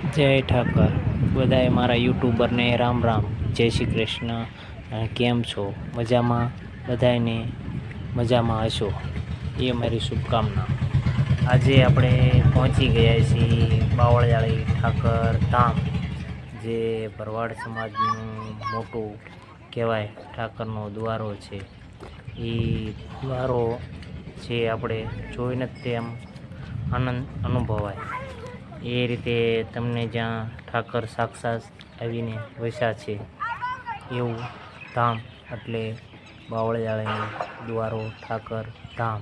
જય ઠાકર. બધાએ મારા યુટ્યુબરને રામ રામ. જય શ્રી કૃષ્ણ. કેમ છો? મજામાં? બધાને મજામાં હશો? એ મારી શુભકામના. આજે આપણે પહોંચી ગયા છીએ બાવળજાળી ઠાકર ધામ, જે ભરવાડ સમાજનું મોટું કહેવાય ઠાકરનો દ્વારો છે. એ દ્વારો જે આપણે જોઈને તેમ આનંદ અનુભવાય. એ રીતે તમને જ્યાં ઠાકર સાક્ષાત આવીને વસ્યા છે, એવું ધામ એટલે બાવળિયાળીનો દ્વારો ઠાકર ધામ.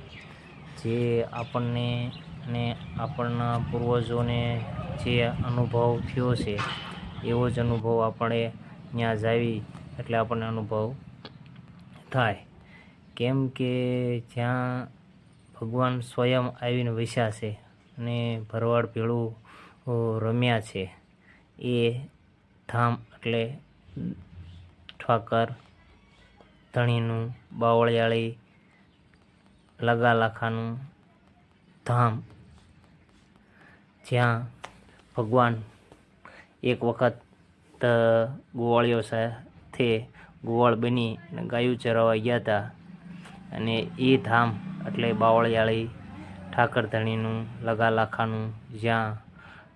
જે આપણને અને આપણના પૂર્વજોને જે અનુભવ થયો છે, એવો જ અનુભવ આપણે ત્યાં જાવી એટલે આપણને અનુભવ થાય. કેમ કે જ્યાં ભગવાન સ્વયં આવીને વસ્યા છે અને ભરવાડ ભેળું રમ્યા છે. એ ધામ એટલે ઠાકર, ધણીનું, બાવળિયાળી, લગાલાખાનું ધામ. જ્યાં ભગવાન એક વખત ગોવાળીઓ સાથે ગોવાળ બની ગાયું ચરાવવા ગયા હતા અને એ ધામ એટલે બાવળિયાળી ઠાકર ધણીનું, લગા જ્યાં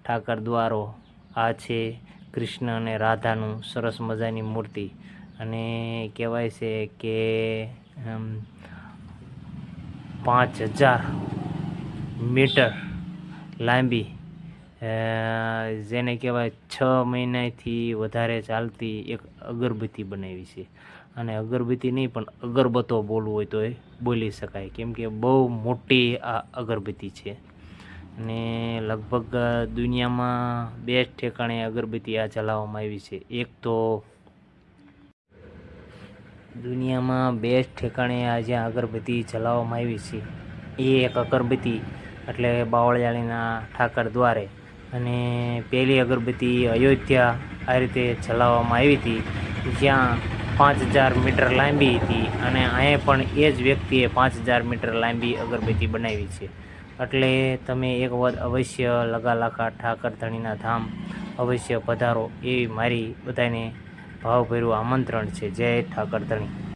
ઠાકર દ્વારો, આ છે કૃષ્ણ અને રાધાનું સરસ મજાની મૂર્તિ. અને કહેવાય છે કે પાંચ હજાર મીટર લાંબી જેને કહેવાય છ મહિનાથી વધારે ચાલતી એક અગરબત્તી બનાવી છે. અને અગરબત્તી નહીં, પણ અગરબત્તો બોલવું હોય તો એ બોલી શકાય. કેમ કે બહુ મોટી આ અગરબત્તી છે. અને લગભગ દુનિયામાં બે ઠેકાણે અગરબત્તી આ જલાવવામાં આવી છે. એક તો દુનિયામાં બે ઠેકાણે આ જ્યાં અગરબત્તી જલાવવામાં આવી છે. એ એક અગરબત્તી, એટલે બાવળિયાળીના ઠાકર દ્વારે અને પહેલી અગરબત્તી અયોધ્યા આ રીતે ચલાવવામાં આવી હતી. જ્યાં પાંચ હજાર મીટર લાંબી હતી અને અહીંયા પણ એ જ વ્યક્તિએ પાંચ હજાર મીટર લાંબી અગરબત્તી બનાવી છે. એટલે તમે એક વખત અવશ્ય લગા લાખા ઠાકર ધણીના ધામ અવશ્ય પધારો એવી મારી બધાને ભાવભર્યું આમંત્રણ છે. જય ઠાકર ધણી.